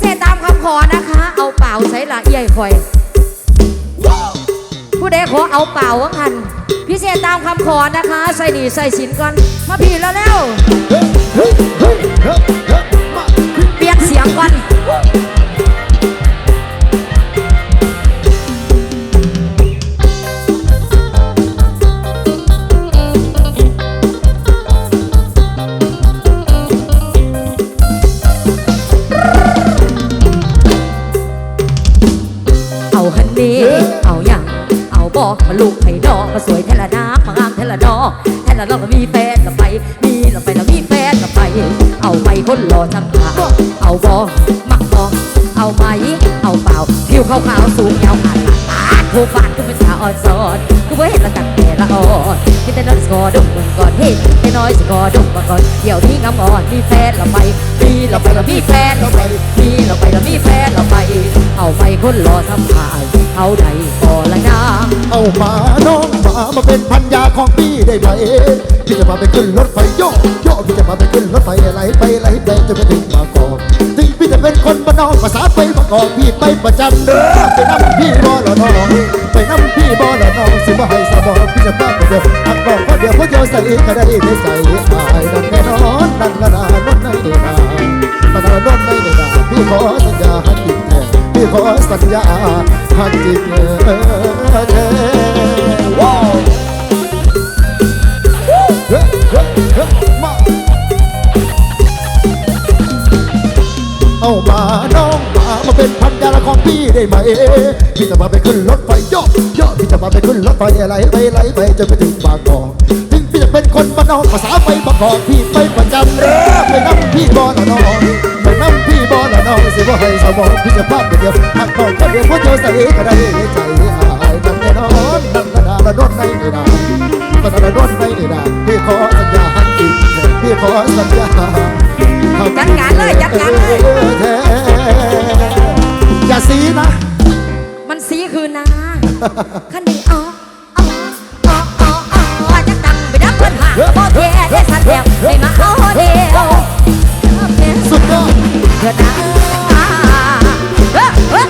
เศษตามคำขอนะคะ เอาเปล่าใส่ละเอียคอย ผู้ใดขอเอาเปล่าว่างันพิเศษตามคำขอนะคะ ใส่ดีใส่สินก่อน มาผีแล้วแล้วเปียกเสียงก่อน เทละนอแล้วมีแฟนละไป มีละไปแล้วมีแฟนละไป เอาไปคนหล่อทั้งหวเอาบอมักบอเอาไหมเอาเปล่าผิวขาวๆสูงยาวขาดลาดผู้ฟาดก็เป็นสาวอ่อนสอนก็ไม่เห็นละตัก อนแต่น้อยสกอดมมันก่อนเฮ้แต่น้อยสกอดมมาก่อนเดี๋ยวนี้งามอ่อนมีแฟนละไปมีละไปแล้วมีแฟนละไปมีละไปแล้วมีแฟนละไปเอาไปคนรอทำขายเอาใดก่อละนาเอาหมาน้องหมามาเป็นพันยาของพี่ได้ไหมพี่จะมาไปขึ้นรถไฟโยกโยกพี่จะมาไปขึ้นรถไฟไหลไปไหลไปจนไปถึงบางกอกถึงพี่จะเป็นคนบ้านนอกภาษาไป บางกอพี่ไปประจำเด้อไปนั่งพี่บ่ลน้องไปนั่งพี่บ่ลน้องสิบ่ให้สมอพี่จะบ้าคนเดียวหักบอกคนเดียวคนเดียวใส่ก็ได้ในใจอายนั่นแน่นอนนั่นละนานนในเดนานั่นละนนในเดนพี่ขอสัญญาหักจริงแท้พี่ขอสัญญาหักจริงแท้ว้าวเฮ้เฮ้เฮ้มาเอามาน้อง มาเป็นพันยาละของพี่ได้ไหมพี่จะมาไปขึ้นรถไฟโยกโยกพี่จะมาไปขึ้นรถไฟอะไหลไปไหลไปจนไปถึงบางกอกถึงพี่จะเป็นคนบ้านนอกภาษาไปบางกอกพี่ไปประจำเด้อไปนั่งพี่บอลนองไปนั่งพี่บอลนองสิว่าให้สมองพี่จะพลาดเดียวหักบอกก็เดียวเพราะเจอใส่ก็ได้ใจอายนั่นแน่นอนนั่นกระดาละดนในในดามันระดนไม่ได้นะพี่ขอสัญญาหักจริงพี่ขอสัญญาจัดการเลยจัดการเลย อย่าสีนะ มันสีคือนาขันนี้อ๋ออ๋ออ๋ออ๋ออ๋อจะดังไปดังเพิ่นหาโมเทได้สัตว์แถวให้มาเอาเดียวสุดยอดเกิดนะเฮ้ยเฮ้ย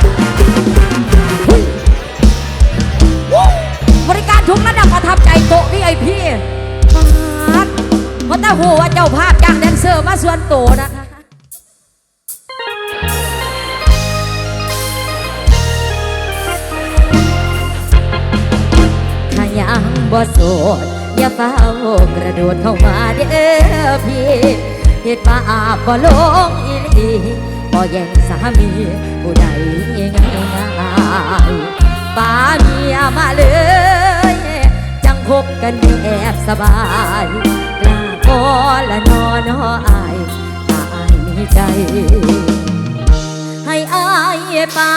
บริการทุกระดับประทับใจโต๊ะวีไอพีมาดเพราะแต่หัวเจ้าภาพจ้างแดนเซอร์มาส่วนโตวนะคะ บ่โสดอย่าเฝ้ากระโดดเข้ามาเด้อพี่เหตุมาอาบบ่ลงอีหลีบ่แย่งสามีผู้ใดง่ายง่ายป้าเมียมาเลย จังคบกันแอบสบายกล้าก็ละนอนออายถ้าอายมีใจ ให้อายป้า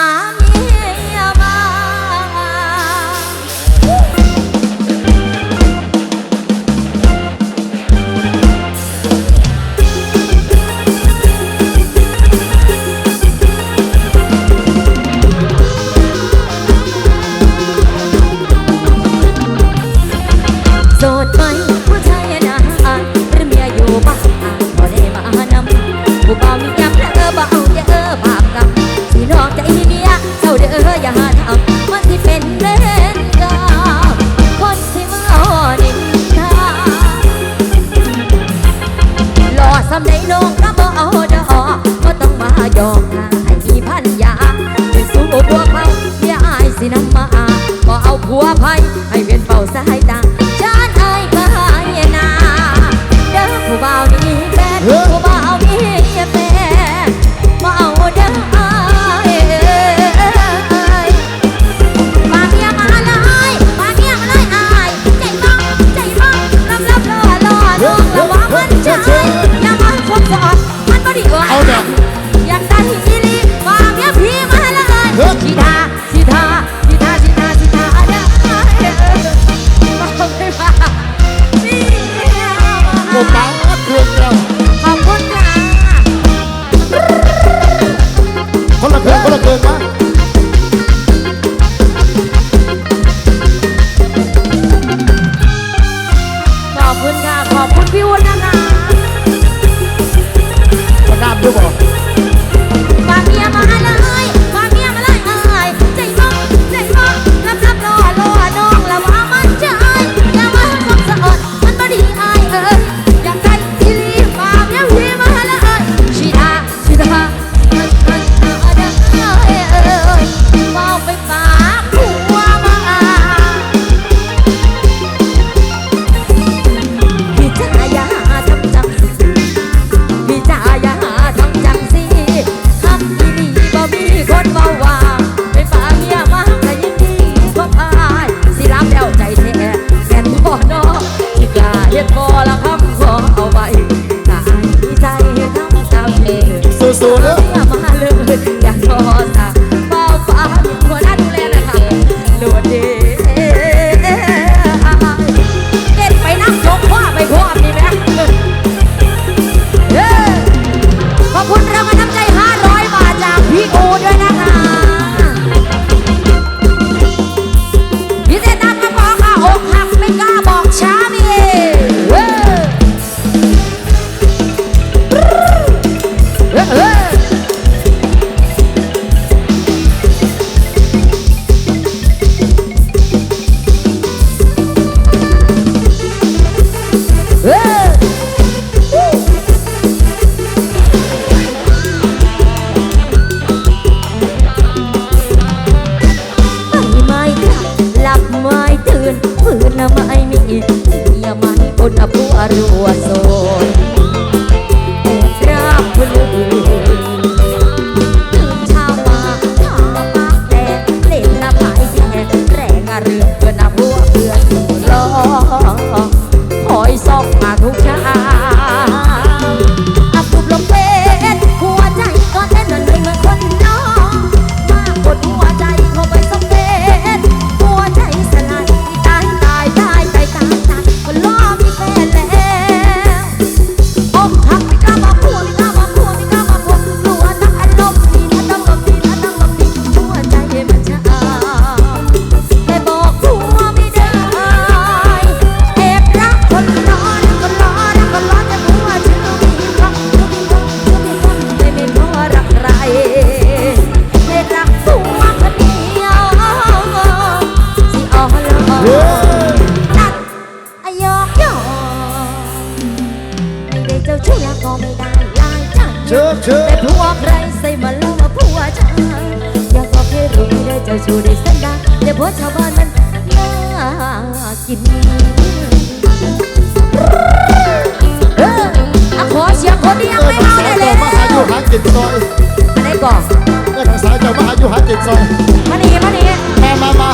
มาอายุหาเจ็ดสองมานีมานีมามามา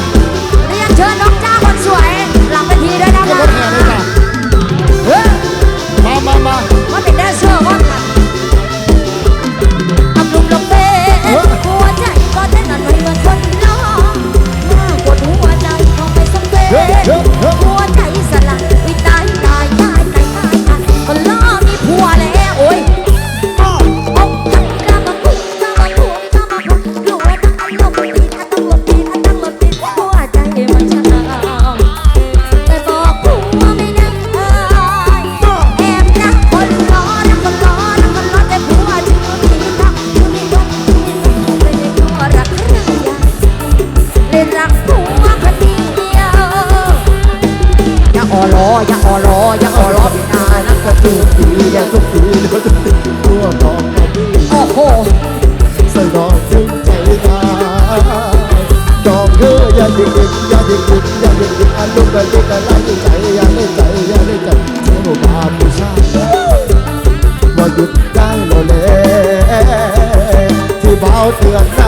เรียนเชิญน้องจ้าคนสวยหลับเวทีด้วยนะรถะ ระตุ้งสีแก้มตุ้งสีโดนตุ้งสีตัวบอกกันโอ้โหสนองถึงใจตาดอกเฮ้ยอยาหดหยุดอยาหดหยุดอยาหดหยุดอารมณ์ระลึกอะไรใจอย่าได้ใจอย่าได้ใจเจ้าบาปผู้ชายว่าหยุดได้เราแล้ที่เบาเตือน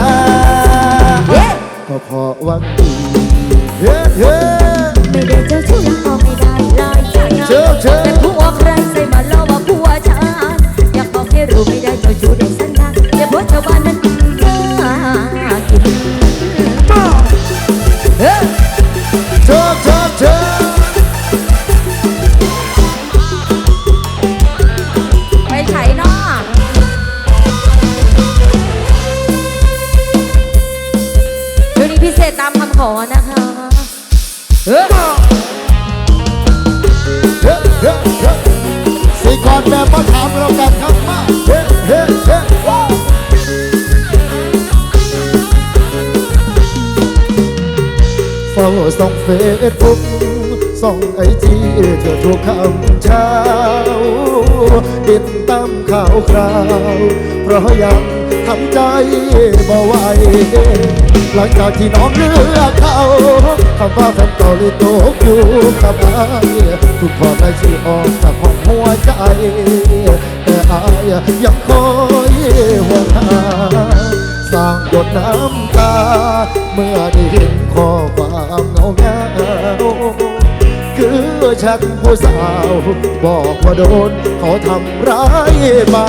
พิเศษตามคำขอนะคะสี่ก่อนแบบมาถามเราแบบคำมาเฮ้เฮ้เฮ้เฝ้าส่งเฟซบุ๊กส่งไอจีเธอทุกคำเช้าติดตามข่าวคราว เพราะยัง ทำใจบ่ไหวหลังจากที่น้องเลือกเขาคำว่าแฟนเก่าเลยตกอยู่กับอายถูกถอดรายชื่ออกจากห้องหัวใจ แต่อายยังคอยห่วงหาสร้างหยดน้ำตา เมื่อได้เห็นข้อความเงาเงาคือฉันผู้สาว บอกว่าโดนเขาทำร้ายมา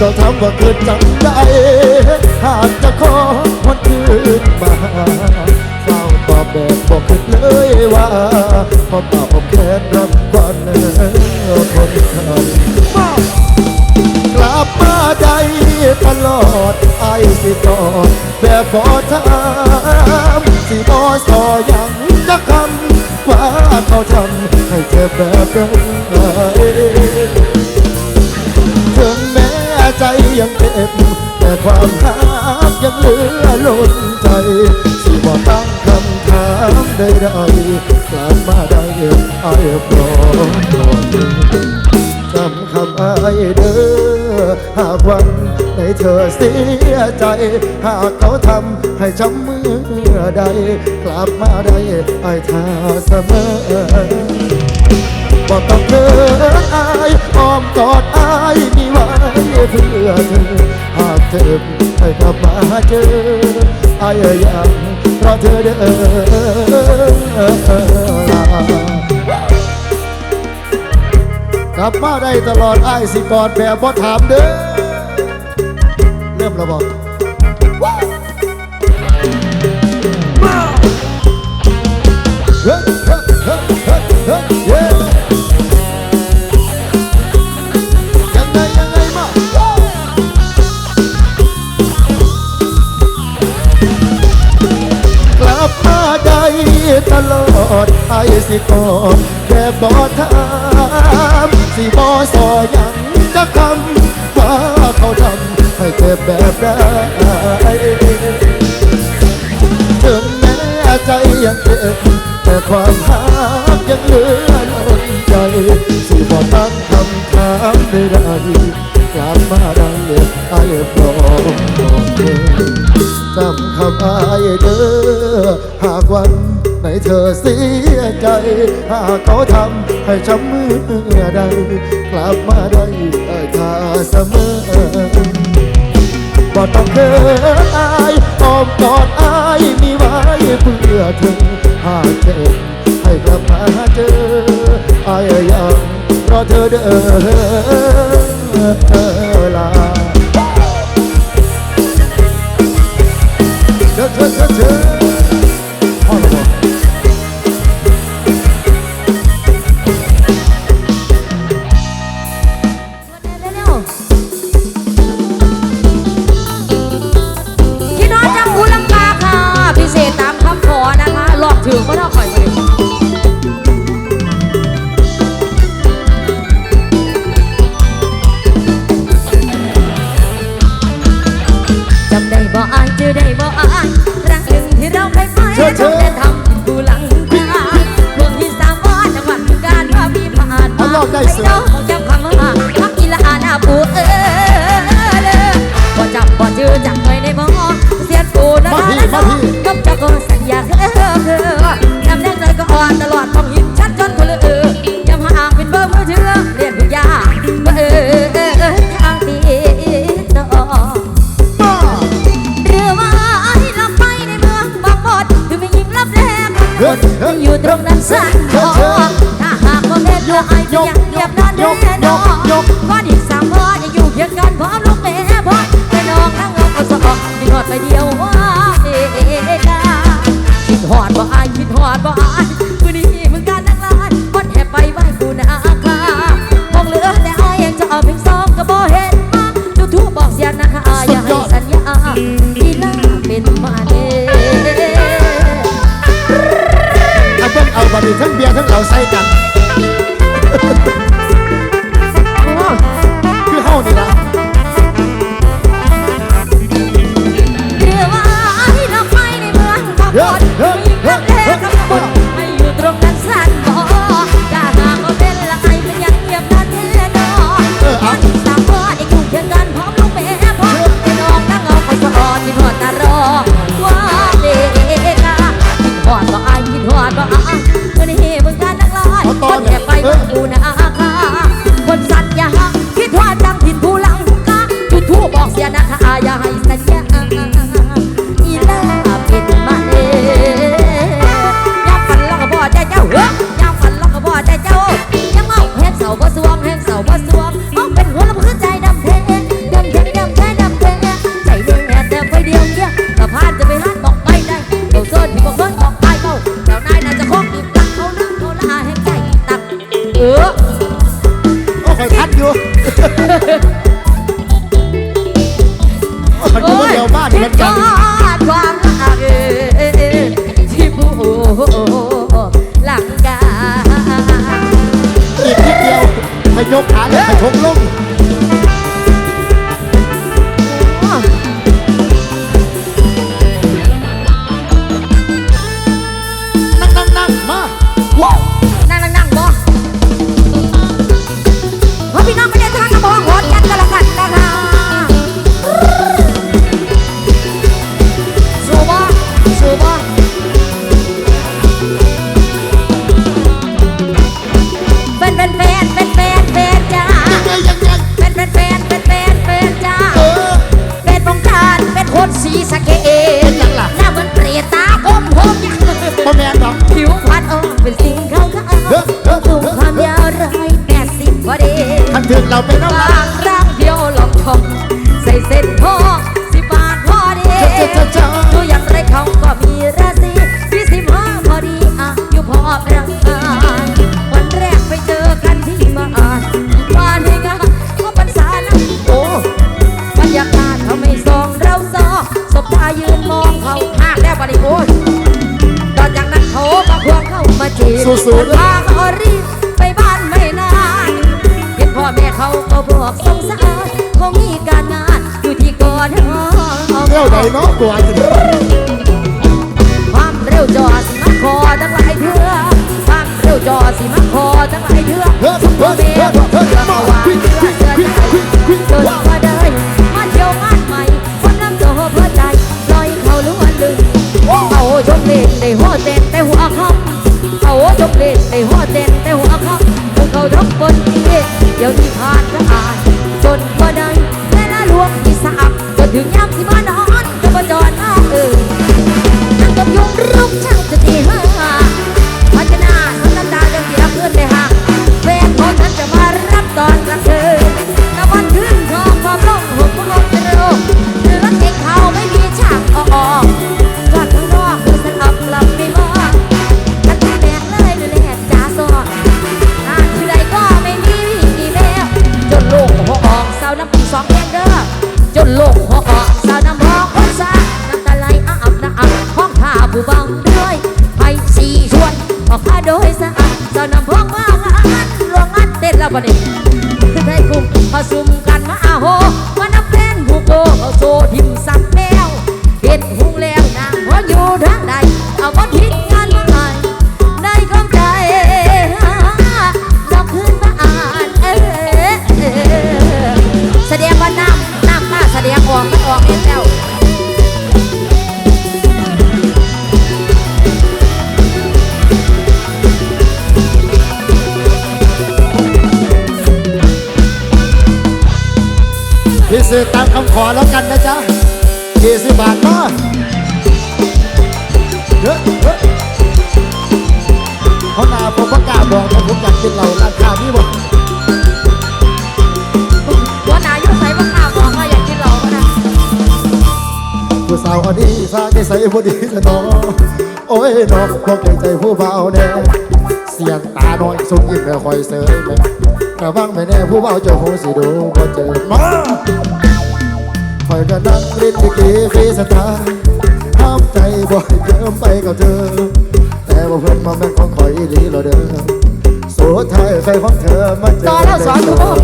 ก็ทำว่าเกิดจังได้หากจะขอวันคืนมาเฝ้าตอบแบบบอกคิดเลยว่าพอป่าผมแค้นรับควันคนทยกลับมาได้ตลอดไอ้สิกอดแบบบอถามสิบอสอยังจะคำว่าเขาทำให้เจ็บแบบนั้นถึงแม้ ใจยังเจ็บแต่ความรักยังเหลือล้นใจสิบอกตั้งคำถามใดๆกลับมาได้ไอ้พร้อมนอนจำคำอายเด้อหากวันในเธอเสียใจ หากเขาทำให้ช้ำเมื่อใด กลับมาได้ไอายท่าเสมอ บอกต้องเธออายอ้อมกอดอายมีไว้เพื่อเธอหากเธอให้กลับมาเจออายยังรอเธอเด้อกลับมาได้ตลอดอ้ายสิกอดแบบบ่ถามเด้อเริ่มแล้วบอก ตลอดไอ้สิกอดแค่บอถามสิบอสอยังจะคำว่าเขาทำให้เจ็บแบบใดถึงแม้ใจยังเจ็บแต่ความรักยังเหลือล้นใจสิบอตั้งคำถามใดๆกลับมาได้ไอ้พร้อมบอกเธอจำคำอายเด้อหากวัน ไหนเธอเสียใจ หากเขาทำให้ช้ำเมื่อใดกลับมาได้เอ่ยท่าเสมอบ่ต้องเกินอายอ้อมกอดอายมีไว้เพื่อเธอหากเจ็บให้กลับมาเจออายยังรอเธอเด้อลาเชิญเชิญเชิญ จะยังเงียบนนแน่นอนก้อนอีกสามวันจะอยู่เคียงกันพร้อมลูกแม่พ่อแม่น้องทั้งเงาก็สอกคิดหอดไปเดียวว่าเอกาคิดหอดบ่อายคิดหอดบ่อายมือนี้มึงการนั่งลานวันแอบไปไหว้กูนาคาคงเหลือแต่อายยังจะเอาเพียงสองก็บ่เห็นมาจุดทูบบอกเสียนะคะอย่าให้สัญญาที่หน้าเป็นมาเด้เอาเบิ้งเอาบะหมี่ทั้งเบียร์ทั้งเหล้าใส่กัน เที่ยวใดเนาะตัวจะความเร็วจอสิมาคอตั้งหลายเทื่อความเร็วจอสิมาคอตั้งหลายเทื่อเฮ้อเฮ้อแม่บอกเถื่อมาว่าเทื่อเทื่อควิกใจควิกควิกจนมาเดินมาเที่ยวงานใหม่คนน้ำโตเพื่อใจลอยเขาล้วนลึงเอาชมเล่นได้หัวเต้นแต่หัวคำเอาชมเล่นได้หัวเต้นแต่หัวคำพวกเขาทับบนเอ๊ะเดี๋ยวที่ผ่าน สร้างนิสัยผู้ดีจะนอโอ้ยน้องพวกเกรงใจผู้เบาแน่เสียงตาน้อยส่งยิ้มแล้วคอยเสยแม่ระวังไม่แน่ผู้เบาเจ้าคงสิดูพอเจอมาคอยก็นั่งรินลิเกฟรีสไตล์ห้ามใจบ่อยเกิมไปกับเธอ แต่ว่าเพื่อนมาแม่นของคอยอีหลีเราเด้อสุดท้ายไฟของเธอมาเจอต่อแล้วสอนชั่วโมง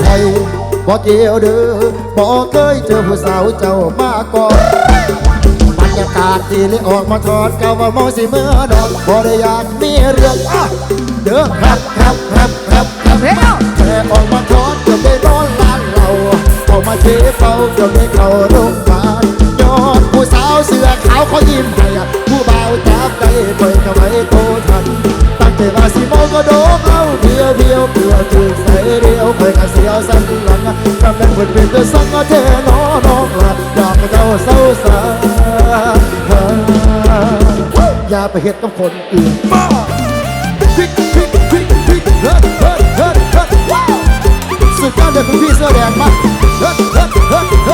ใคร บอกเกี่ยวเด้อบอกเคยเจอผู้สาวเจ้ามาก่อนบรรยากาศที่เลยออกมาทอดเก่าว่าเมาสิเมื่อดอกบริยากมีเรื่องอะเด้อครับครับครับครับครับเฮ้ยแต่ออกมาทอดเกือบได้นอนร้านเราออกมาเทเฝ้าเกือบได้เข้าโรงพยาบาลยอดผู้สาวเสื้อขาวเขายิ้มให้อะผู้บ่าวจับใจปล่อยเข้าไปโตทันตั้ง แต่ว่าสิโมก็โดกเอาเดียวเดียวเพื่อถึงใส่เดียวเคยกะเสียวสันหลังกำลังเพิ่นเป็นตัวสังเทนอน้องละอยากเจ้าเศร้าสาอย่าไปเฮ็ดกับคนอื่นบ้าพริกพริกพริกพริกเฮ้ยเฮ้ยเฮ้ยเฮ้ยสุดยอดเลยคุณพี่เสื้อแดงมาเฮ้เฮ้เฮ้ยเฮ้ยเฮ้ย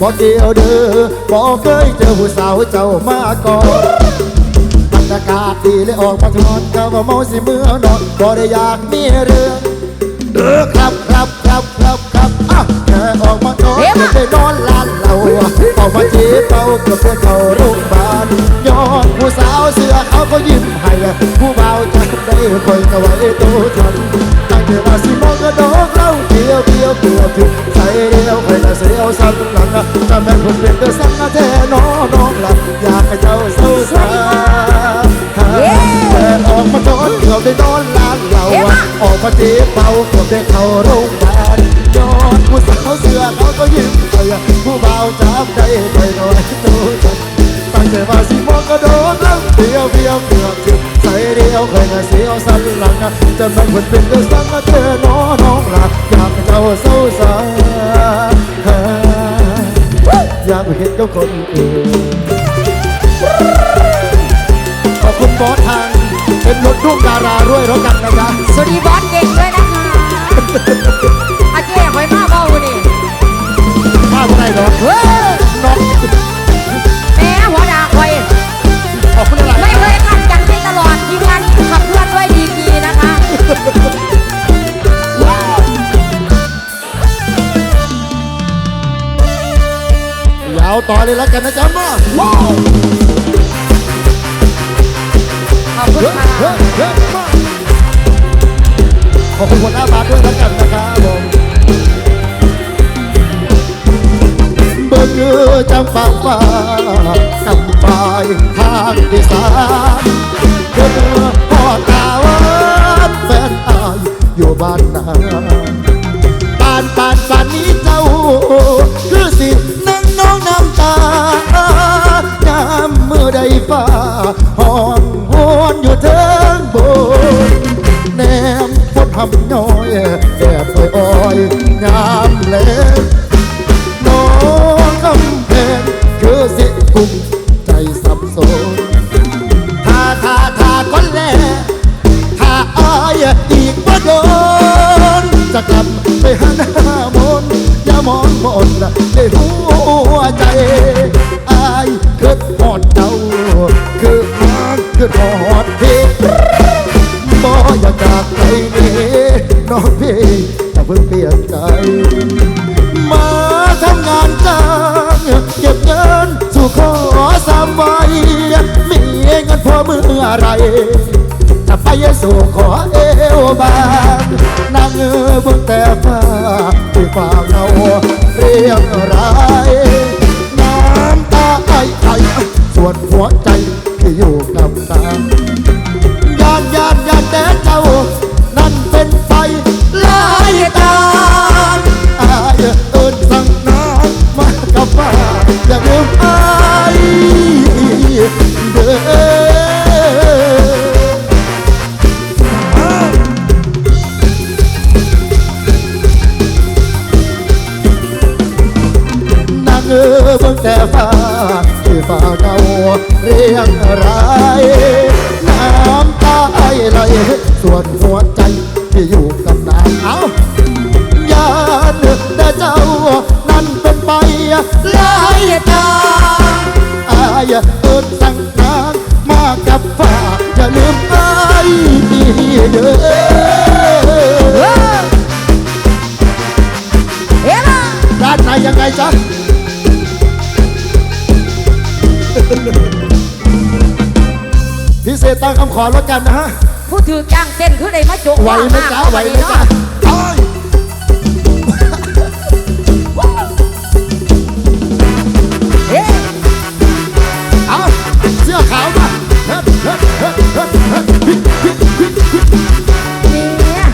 บอกเดียวเด้อบอกเคยเจอผู้สาวเจ้ามาก่อนบรรยากาศดีเลยออกมาทอนก็ว่าเมาสิเมื่อนอนก็ได้อยากมีเรื่องเออครับครับครับครับครับอะแค่ออกมาทอนเฮ้ยมาไม่ได้นอนลานเราออกมาจีบเราเกือบจะเขาโรงพยาบาลยอนผู้สาวเสือเขาก็ยิ้มให้ผู้เบาใจได้คอยกะไว้ตัวทันตั้งแต่ว่าสิมองก็ดอกเราเดียวเดียวเกือบถึงใส่เดียวใครละเสียวสั่นหลัง จะแม่นคนเป็นเดือสังแท้น้องน้องหลับอยากให้เจ้าเศร้าสาแต่ออกมาจนเกือบได้นอนลานเราอะออกมาจีบเบาเกือบได้เข้าโรงพยาบาลยอดผู้สาวเสือเขาก็ยิ้มไปอะผู้เบาจับใจไปหน่อยตัวฉันตั้งใจว่าสิมองกระโดดแล้วเดียวเดียวเกือบถึงใส่เดียวเคยน่ะเสียวสันหลังอะจะมันคนเป็นเดือดสังเธอน้อน้องหละอยากให้เจ้าเศร้าสา อยากไปเห็นเจ้าคนอื่นขอบคุณบอสทางเป็นรถลูกดาราด้วยแล้วกันนะครับ สวัสดีบอสเก่งด้วยนะคะ ต่อเลยแล้วกันนะจ๊ะมาขอบคุณค่ะขอบคุณหัวหน้าบาสด้วยแล้วกันนะครับผมเบิ่งเออจำปากฟ้ากำปายทางที่สามเดินพ่อตาวานแฟนอายอยู่บ้านนา อเมื่อไรจะไปยสู่ขอเอวบางนางเงือบื้องแต่ฟ้าที่ฟ้าเงาเรียงราย ตามคำขอแล้วกันนะฮะ ผู้ถือจ้างเต้นคือได้มาโจกไหวไหมจ๊ะไหวไหมจ๊ะเอ้ยเฮ้ยเอาเสื้อขาวมาเฮ้ยเฮ้ยเฮ้ยเฮ้ยเฮ้ยเนี่ย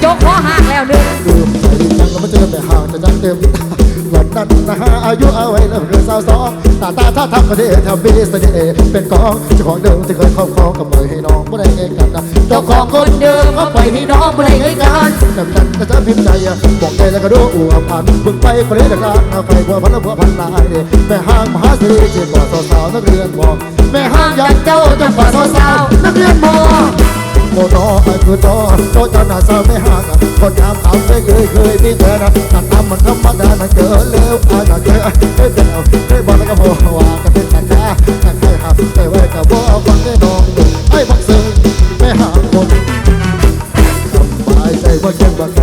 โจกคอหักแล้วหนึ่งลืมใจจังก็ไม่เจอแต่ห่างจะจังเต็มวั นั้นนะฮะอายุเอาไว้เริ่มเรือสาวสองตาตาท่าทำประเทศทำบีสเดย์เป็นของเจ้าของเดิมที่เคยครอบครองกับมือให้น้องไม่ได้เองกันนะเจ้าของคนเดิมก็ปล่อยให้น้องบ่ได้เลยกันแต่นั้นก็จะพิมพ์ใจบอกใจแล้วก็ดูอัวพันพึ่งไปคนเลี้ยงการเอาไฟบัวพันล้วบัวพันลายแม่ห้างมหาสิริเจ็บบ่อสาวๆนักเรียนบอกแม่ห้างอยากเจ้าเจ้าบ่อสาวๆนักเรียนบอก มโตไอ้คือโตโตจนหน้าเศร้าไม่ห่างคนงำมสาวไม่เคยเคยมีเธอนะหน้าตามันธรรมดานะเจอเร็วอาจจะเจอได้เจอได้บอกแล้วก็พอว่ากันเป็นแต่แค่แต่ใครหาแต่ไว้ยจะบว่าฟังได้ดอกไอ้บักซึ่งไม่ห่างคนสบายใจว่าเย็บบัก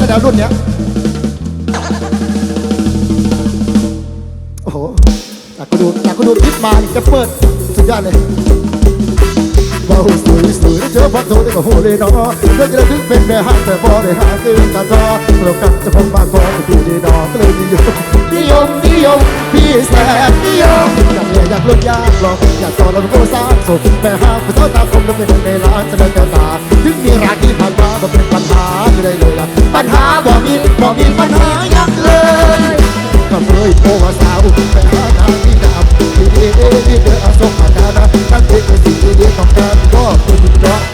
ซะแล้วรุ่นเนี้ยโอ้โหอยากก็ดูอยากก็ดูคลิปมาจะเปิดสุดยอดเลย มาหูสุยสุยเจอพัดโทนี่ก็หูเลยเนาะเลิกจะถึงเป็นแม่หักแต่พอได้หาตื้อตานซอเรากันจะพบมาพอจะพี่ดีดอกเลดีอยมนิยมนิยมพี่แสนนิยมอยากเรียนอยากลุ้นอยากลองอยากสอนเราโก้สร้างสมแม่หักเจ้าตาคมแล้วเป็นในร้านจะเลิกแก้วตาถึงมีรักที่ผ่านมาก็เป็นปัญหาไม่ได้เลยล่ะปัญหาบ่มีบ่มีปัญหายังเลย มาเฟยโอวาสาวไปหาทางที่ดำดีเอดีเดออาสกอาการนะนั่นเป็นสิ่งที่ดีของการก็คือจุดจบ